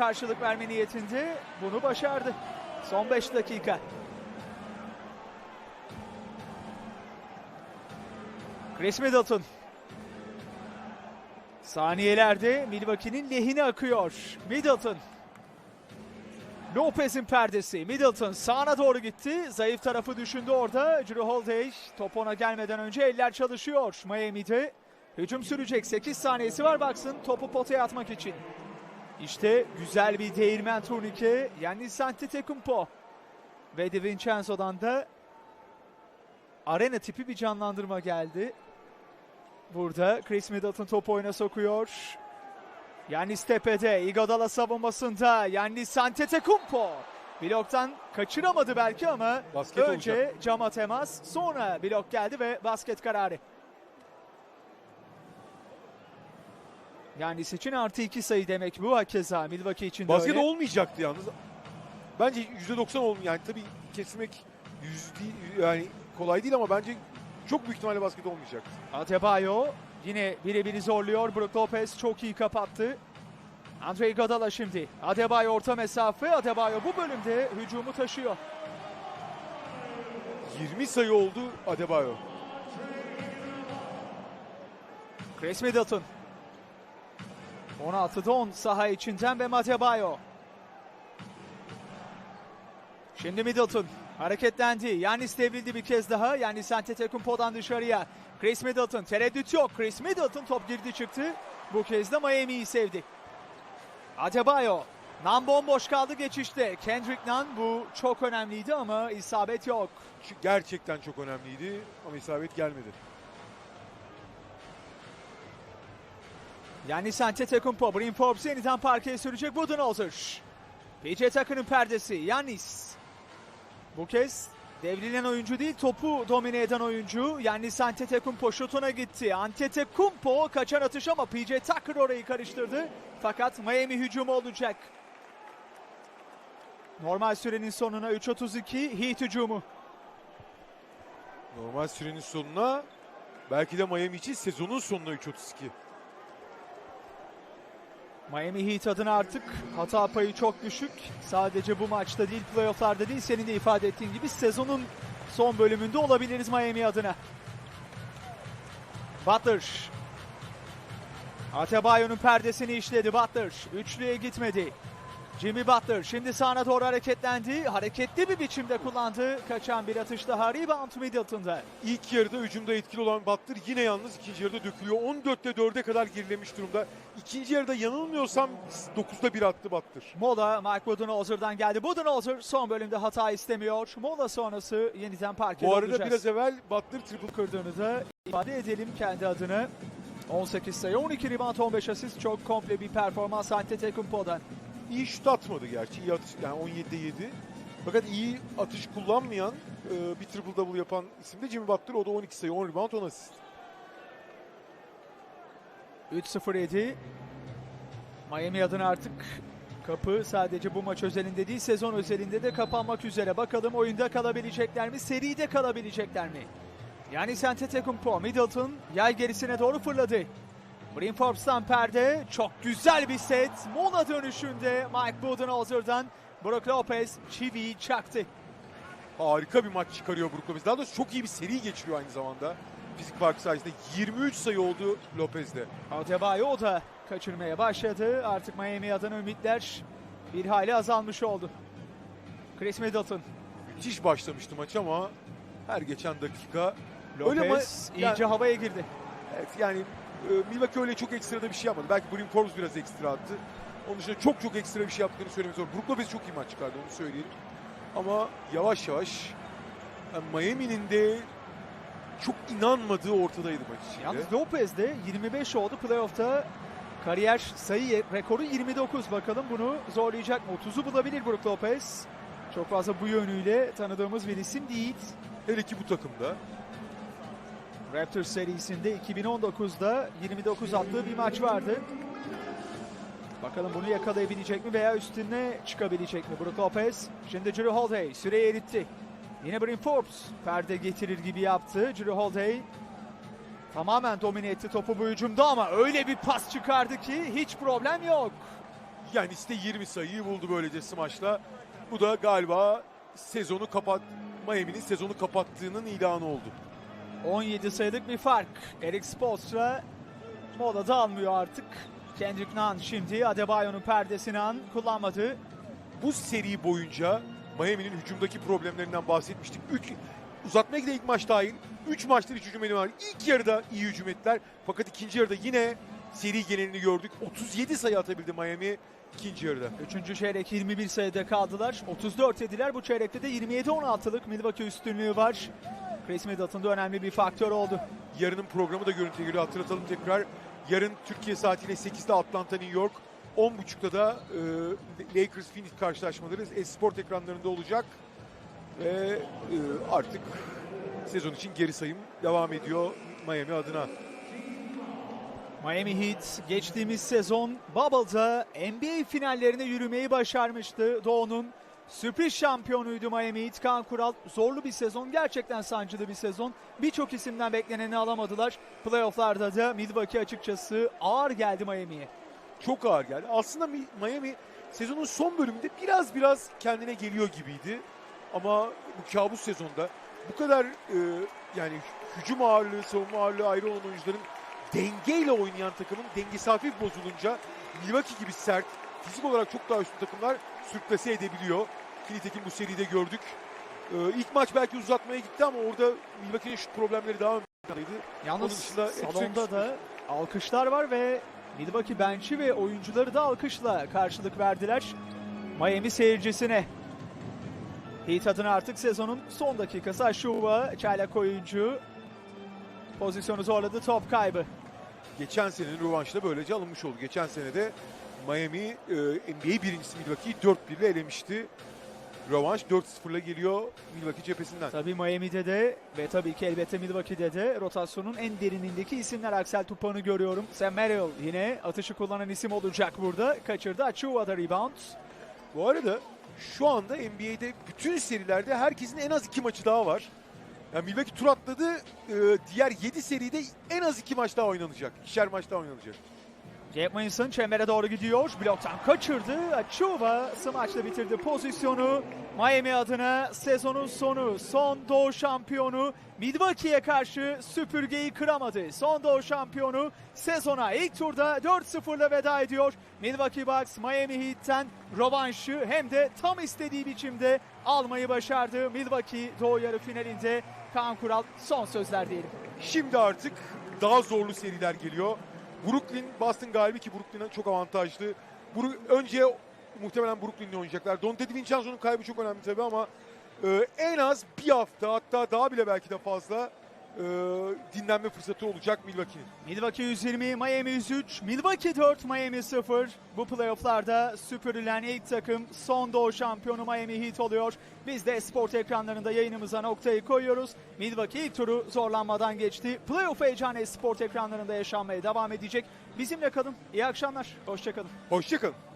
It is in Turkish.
karşılık verme niyetinde bunu başardı. Son 5 dakika. Chris Middleton. Saniyelerde Milwaukee'nin lehine akıyor. Middleton. Lopez'in perdesi. Middleton sağına doğru gitti. Zayıf tarafı düşündü orada. Drew Holiday top ona gelmeden önce eller çalışıyor Miami'de. Hücum sürecek. 8 saniyesi var baksın topu potaya atmak için. İşte güzel bir değirmen turnike. Yannis Antetokounmpo. Ve De Vincenzo'dan da arena tipi bir canlandırma geldi. Burada Chris Middleton topu oyuna sokuyor. Yannis tepede. Iguodala savunmasında. Yannis Antetokounmpo. Bloktan kaçıramadı belki ama Basket önce olacak. cama temas sonra blok geldi ve basket kararı. Yannis için artı iki sayı demek bu hakeza Milwaukee için de Basket öyle. olmayacaktı yalnız. Bence %90 olm yani tabii kesmek yüzde yani kolay değil ama bence çok büyük ihtimalle basket olmayacaktı. Adebayo yine birebiri zorluyor. Brook Lopez çok iyi kapattı. Andre Iguodala şimdi. Adebayo orta mesafe. Adebayo bu bölümde hücumu taşıyor. 20 sayı oldu Adebayo. Chris Middleton. 16'da 10 saha içinden ve Adebayo. Şimdi Middleton hareketlendi. Yannis devrildi bir kez daha. Yannis Antetokounmpo'dan dışarıya. Chris Middleton tereddüt yok. Chris Middleton top girdi çıktı. Bu kez de Miami'yi sevdi. Adebayo. Nan bomboş kaldı geçişte. Kendrick Nunn bu çok önemliydi ama isabet yok. Gerçekten çok önemliydi ama isabet gelmedi. Yannis Antetokounmpo, Brim Forbes yeniden parkeye sürecek Budenholzer. PJ Tucker'ın perdesi Yannis. Bu kez devrilen oyuncu değil topu domine eden oyuncu. Yannis Antetokounmpo şutuna gitti. Antetokounmpo kaçan atış ama PJ Tucker orayı karıştırdı. Fakat Miami hücumu olacak. Normal sürenin sonuna 3.32 Heat hücumu. Normal sürenin sonuna belki de Miami için sezonun sonuna 3.32. Miami Heat adına artık hata payı çok düşük. Sadece bu maçta değil, playofflarda değil, senin de ifade ettiğin gibi sezonun son bölümünde olabiliriz Miami adına. Butler. Adebayo'nun perdesini işledi Butler. Üçlüye gitmedi. Jimmy Butler şimdi sağına doğru hareketlendi. Hareketli bir biçimde kullandı. Kaçan bir atış daha. Rebound Middleton'da. İlk yarıda hücumda etkili olan Butler yine yalnız ikinci yarıda dökülüyor. 14'te 4'e kadar gerilemiş durumda. İkinci yarıda yanılmıyorsam 9'da 1 attı Butler. Mola Mike Budenholzer'dan geldi. Budenholzer son bölümde hata istemiyor. Mola sonrası yeniden parkede Bu arada olacağız. biraz evvel Butler triple kırdığını da ifade edelim kendi adına. 18 sayı, 12 rebound, 15 asist. Çok komple bir performans Antetokounmpo'dan. İyi şut atmadı gerçi. İyi atış yani 17'de 7. Fakat iyi atış kullanmayan e, bir triple double yapan isim de Jimmy Butler. O da 12 sayı, 10 rebound, 10 asist. 3-0-7. Miami adına artık kapı sadece bu maç özelinde değil sezon özelinde de kapanmak üzere. Bakalım oyunda kalabilecekler mi? Seride kalabilecekler mi? Yani Antetokounmpo, Middleton yay gerisine doğru fırladı. Brim Forbes'tan perde. Çok güzel bir set. Mola dönüşünde Mike Budenholzer'dan Brook Lopez çiviyi çaktı. Harika bir maç çıkarıyor Brook Lopez. Daha doğrusu çok iyi bir seri geçiriyor aynı zamanda. Fizik farkı sayesinde 23 sayı oldu Lopez'de. Adebayo da kaçırmaya başladı. Artık Miami adına ümitler bir hali azalmış oldu. Chris Middleton, Müthiş başlamıştı maç ama her geçen dakika Lopez Öyle ama- iyice yani- havaya girdi. evet yani Milwaukee öyle çok ekstra da bir şey yapmadı. Belki Brim Forbes biraz ekstra attı. Onun dışında çok çok ekstra bir şey yaptığını söylemek zor. Brook Lopez çok iyi maç çıkardı onu söyleyelim. Ama yavaş yavaş yani Miami'nin de çok inanmadığı ortadaydı maç içinde. Yalnız Lopez de 25 oldu playoff'ta. Kariyer sayı rekoru 29. Bakalım bunu zorlayacak mı? 30'u bulabilir Brook Lopez. Çok fazla bu yönüyle tanıdığımız bir isim değil. Hele ki bu takımda. Raptors serisinde 2019'da 29 attığı bir maç vardı. Bakalım bunu yakalayabilecek mi veya üstüne çıkabilecek mi Brook Lopez? Şimdi Drew Holiday süreyi eritti. Yine Brim Forbes perde getirir gibi yaptı. Drew Holiday tamamen domine etti topu bu hücumda ama öyle bir pas çıkardı ki hiç problem yok. Yani iste 20 sayıyı buldu böylece smaçla. Bu da galiba sezonu kapat Miami'nin sezonu kapattığının ilanı oldu. 17 sayılık bir fark. Eric Spoelstra mola da almıyor artık. Kendrick Nunn şimdi Adebayo'nun perdesini an kullanmadı. Bu seri boyunca Miami'nin hücumdaki problemlerinden bahsetmiştik. 3 uzatmaya giden ilk maç dahil 3 maçtır hiç hücum var. İlk yarıda iyi hücum ettiler. Fakat ikinci yarıda yine seri genelini gördük. 37 sayı atabildi Miami ikinci yarıda. Üçüncü çeyrek 21 sayıda kaldılar. 34 ediler. Bu çeyrekte de 27-16'lık Milwaukee üstünlüğü var. Chris Middleton da önemli bir faktör oldu. Yarının programı da görüntüye geliyor. Hatırlatalım tekrar. Yarın Türkiye saatiyle 8'de Atlanta, New York. 10.30'da da e, Lakers Phoenix karşılaşmaları Esport ekranlarında olacak. Ve e, artık sezon için geri sayım devam ediyor Miami adına. Miami Heat geçtiğimiz sezon Bubble'da NBA finallerine yürümeyi başarmıştı. Doğu'nun sürpriz şampiyonuydu Miami Heat. Kaan Kural zorlu bir sezon, gerçekten sancılı bir sezon. Birçok isimden bekleneni alamadılar. Playoff'larda da Milwaukee açıkçası ağır geldi Miami'ye. Çok ağır geldi. Aslında Mi- Miami sezonun son bölümünde biraz biraz kendine geliyor gibiydi. Ama bu kabus sezonda bu kadar e, yani hücum ağırlığı, savunma ağırlığı ayrı olan oyuncuların dengeyle oynayan takımın dengesi hafif bozulunca Milwaukee gibi sert, fizik olarak çok daha üstün takımlar sürklase edebiliyor. Ki nitekim bu seride gördük. E, ilk maç belki uzatmaya gitti ama orada Milwaukee'nin şut problemleri daha ön plandaydı. Yalnız dışında salonda da alkışlar var ve Milwaukee bench'i ve oyuncuları da alkışla karşılık verdiler. Miami seyircisine. Heat adına artık sezonun son dakikası Aşuva çaylak oyuncu. Pozisyonu zorladı top kaybı. Geçen senenin rövanşı da böylece alınmış oldu. Geçen sene de Miami e, NBA birincisi Milwaukee'yi 4-1 ile elemişti. Rövanş 4-0 ile geliyor Milwaukee cephesinden. Tabii Miami'de de ve tabii ki elbette Milwaukee'de de rotasyonun en derinindeki isimler Axel Tupan'ı görüyorum. Sam Merrill yine atışı kullanan isim olacak burada. Kaçırdı. Achuva'da rebound. Bu arada şu anda NBA'de bütün serilerde herkesin en az iki maçı daha var. Yani Milwaukee tur atladı. e, diğer 7 seride en az iki maç daha oynanacak. İkişer maç daha oynanacak. Wilson çembere doğru gidiyor. Bloktan kaçırdı. Achuva smaçla bitirdi pozisyonu. Miami adına sezonun sonu. Son doğu şampiyonu Milwaukee'ye karşı süpürgeyi kıramadı. Son doğu şampiyonu sezona ilk turda 4-0'la veda ediyor. Milwaukee Bucks Miami Heat'ten rövanşı hem de tam istediği biçimde almayı başardı. Milwaukee doğu yarı finalinde Kaan Kural son sözler diyelim. Şimdi artık daha zorlu seriler geliyor. Brooklyn, Boston galibi ki Brooklyn çok avantajlı. Bru- önce muhtemelen Brooklyn'le oynayacaklar. Dante DiVincenzo'nun kaybı çok önemli tabii ama e, en az bir hafta hatta daha bile belki de fazla e, dinlenme fırsatı olacak Milwaukee'nin. Milwaukee 120, Miami 103, Milwaukee 4, Miami 0. Bu playofflarda süpürülen ilk takım son doğu şampiyonu Miami Heat oluyor. Biz de spor ekranlarında yayınımıza noktayı koyuyoruz. Milwaukee ilk turu zorlanmadan geçti. Playoff heyecanı spor ekranlarında yaşanmaya devam edecek. Bizimle kalın. İyi akşamlar. Hoşçakalın. Hoşçakalın.